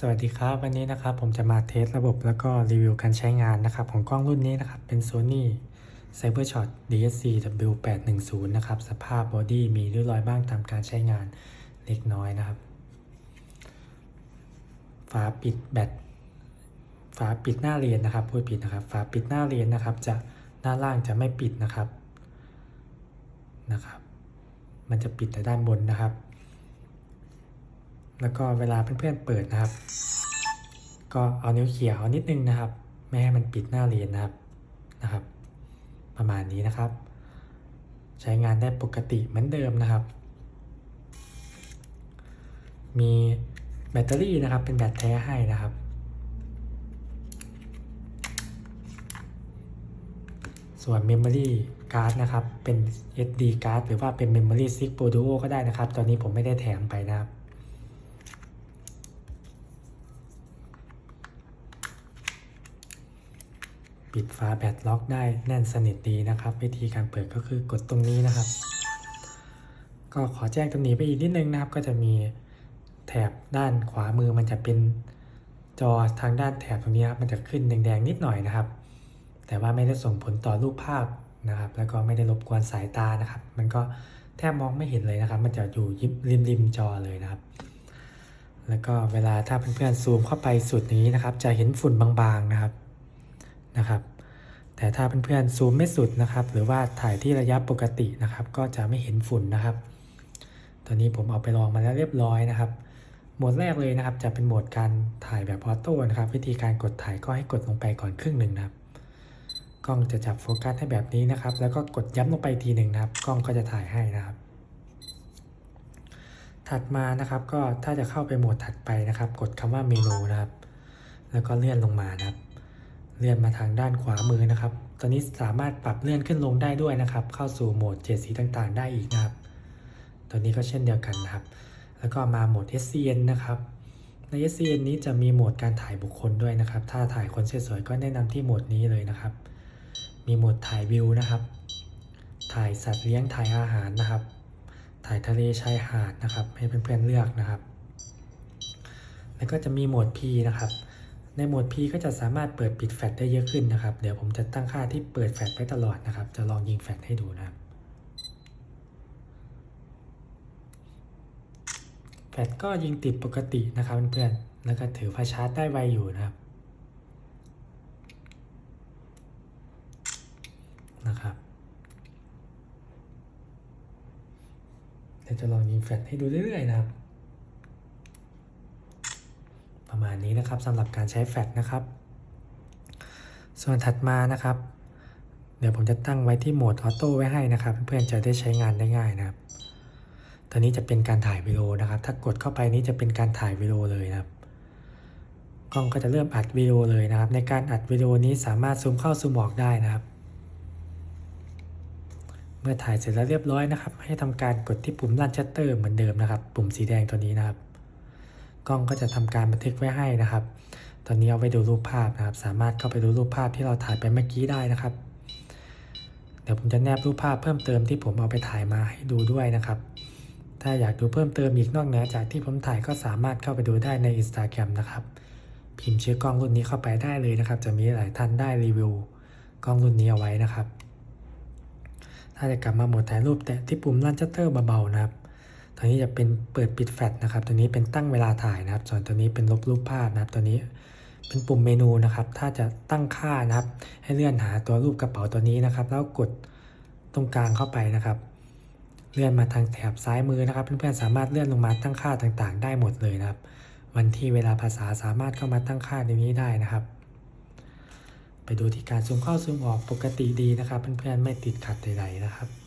สวัสดีครับ วันนี้นะครับผมจะมาเทสระบบแล้วก็รีวิวการใช้งานนะครับของกล้องรุ่นนี้นะครับ เป็น Sony CyberShot DSC W810 นะครับ สภาพบอดี้มีริ้วรอยบ้างตามการใช้งานเล็กน้อยนะครับฝาปิดแบตฝาปิดหน้าเรียนนะครับพูดผิดนะครับฝาปิดหน้าเรียนนะครับ จะด้าล่างจะไม่ปิดนะครับนะครับ มันจะปิดแต่ด้านบนนะครับ แล้วก็เวลาเพื่อนๆเปิดนะครับ ก็เอานิ้วเขี่ยเอานิดนึงนะครับ ไม่ให้มันปิดหน้าเรียนนะครับนะครับ ประมาณนี้นะครับ ใช้งานได้ปกติเหมือนเดิมนะครับ มีแบตเตอรี่นะครับเป็นแบตแท้ให้นะครับส่วน Memory Card นะครับ เป็น SD card หรือว่าเป็น Memory Stick Pro Duo ก็ได้นะครับ ตอนนี้ผมไม่ได้แถมไปนะครับ ปิดฝาแบตล็อกได้แน่นสนิทดีนะครับ วิธีการเปิดก็คือกดตรงนี้นะครับ ก็ขอแจ้งตรงนี้ไปอีกนิดนึงนะครับ ก็จะมีแถบด้านขวามือมันจะเป็นจอทางด้านแถบตรงนี้ครับมันจะขึ้นแดงๆนิดหน่อยนะครับ แต่ว่าไม่ได้ส่งผลต่อรูปภาพนะครับ แล้วก็ไม่ได้รบกวนสายตานะครับ มันก็แทบมองไม่เห็นเลยนะครับ มันจะอยู่ยิบริมริมๆจอเลยนะครับ แล้วก็เวลาถ้าเพื่อนๆซูมเข้าไปสุดนี้นะครับ จะเห็นฝุ่นบางๆนะครับ นะครับ แต่ถ้าเพื่อนๆซูมไม่สุดนะครับ หรือว่าถ่ายที่ระยะปกตินะครับ ก็จะไม่เห็นฝุ่นนะครับตอนนี้ผมเอาไปลองมาแล้วเรียบร้อยนะครับโหมดแรกเลยนะครับ จะเป็นโหมดการถ่ายแบบออโต้นะครับ วิธีการกดถ่ายก็ให้กดลงไปก่อนครึ่งหนึ่งนะครับกล้องจะจับโฟกัสให้แบบนี้นะครับ แล้วก็กดย้ำลงไปทีหนึ่งนะครับ กล้องก็จะถ่ายให้นะครับถัดมานะครับก็ถ้าจะเข้าไปโหมดถัดไปนะครับ กดคำว่าเมนูนะครับ แล้วก็เลื่อนลงมานะครับ เลื่อนมาทางด้านขวามือนะครับ ตอนนี้สามารถปรับเลื่อนขึ้นลงได้ด้วยนะครับ เข้าสู่โหมดเจ็ดสีต่างๆ ได้อีกนะครับ ตัวนี้ก็เช่นเดียวกันนะครับ แล้วก็มาโหมด SCN นะครับ ใน SCN นี้จะมีโหมดการถ่ายบุคคลด้วยนะครับ ถ้าถ่ายคนสวยๆก็แนะนำที่โหมดนี้เลยนะครับ มีโหมดถ่ายวิวนะครับ ถ่ายสัตว์เลี้ยง ถ่ายอาหารนะครับ ถ่ายทะเลชายหาดนะครับ ให้เพื่อนๆเลือกนะครับ แล้วก็จะมีโหมด P นะครับ ในโหมด P ก็จะสามารถเปิดปิดแฟลชได้เยอะขึ้นนะครับ เดี๋ยวผมจะตั้งค่าที่เปิดแฟลชไว้ตลอดนะครับ จะลองยิงแฟลชให้ดูนะครับแฟลชก็ยิงติดปกตินะครับเพื่อนๆ แล้วก็ถือว่าชาร์จได้ไวอยู่นะครับนะครับเดี๋ยวจะลองยิงแฟลชให้ดูเรื่อยๆนะครับ ประมาณนี้นะครับสำหรับการใช้แฟลชนะครับ ส่วนถัดมานะครับ เดี๋ยวผมจะตั้งไว้ที่โหมดออโต้ไว้ให้นะครับ เพื่อนๆจะได้ใช้งานได้ง่ายนะครับตอนนี้จะเป็นการถ่ายวิดีโอนะครับ ถ้ากดเข้าไปนี้จะเป็นการถ่ายวิดีโอเลยนะครับกล้องก็จะเริ่มอัดวิดีโอเลยนะครับ ในการอัดวิดีโอนี้สามารถซูมเข้าซูมออกได้นะครับ เมื่อถ่ายเสร็จแล้วเรียบร้อยนะครับ ให้ทำการกดที่ปุ่มลั่นชัตเตอร์เหมือนเดิมนะครับ ปุ่มสีแดงตัวนี้นะครับ กล้องก็จะทำการบันทึกไว้ให้นะครับ ตอนนี้เอาไว้ดูรูปภาพนะครับ สามารถเข้าไปดูรูปภาพที่เราถ่ายไปเมื่อกี้ได้นะครับ เดี๋ยวผมจะแนบรูปภาพเพิ่มเติมที่ผมเอาไปถ่ายมาให้ดูด้วยนะครับ ถ้าอยากดูเพิ่มเติมอีกนอกเหนือจากที่ผมถ่ายก็สามารถเข้าไปดูได้ใน Instagram นะครับ พิมพ์ชื่อกล้องรุ่นนี้เข้าไปได้เลยนะครับ จะมีหลายท่านได้รีวิวกล้องรุ่นนี้เอาไว้นะครับ ถ้าจะกลับมาโหมดถ่ายรูปแตะที่ปุ่มลั่นชัตเตอร์เบาๆนะครับ ตัวนี้จะเป็นเปิดปิดแฟลชนะครับ ตัวนี้เป็นตั้งเวลาถ่ายนะครับ ส่วนตัวนี้เป็นลบรูปภาพนะครับ ตัวนี้เป็นปุ่มเมนูนะครับ ถ้าจะตั้งค่านะครับ ให้เลื่อนหาตัวรูปกระเป๋าตัวนี้นะครับ แล้วกดตรงกลางเข้าไปนะครับ เลื่อนมาทางแถบซ้ายมือนะครับ เพื่อนๆสามารถเลื่อนลงมาตั้งค่าต่างๆ ได้หมดเลยนะครับ วันที่เวลาภาษาสามารถเข้ามาตั้งค่าในนี้ได้นะครับ ไปดูที่การซูมเข้าซูมออกปกติดีนะครับ เพื่อนๆไม่ติดขัดใดๆนะครับ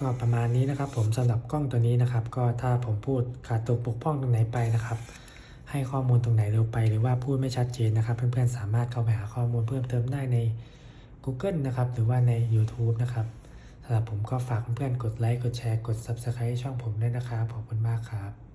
ก็ประมาณนี้นะครับ ผมสำหรับกล้องตัวนี้นะครับ ก็ถ้าผมพูดขาดตกปกพร่องตรงไหนไปนะครับ ให้ข้อมูลตรงไหนเร็วไป หรือว่าพูดไม่ชัดเจนนะครับ เพื่อนๆสามารถเข้าไปหาข้อมูลเพิ่มเติมได้ใน Google นะครับ หรือว่าใน YouTube นะครับสำหรับผมก็ฝากเพื่อนๆกดไลค์กดแชร์กด Subscribe ช่องผมด้วยนะครับขอบคุณมากครับ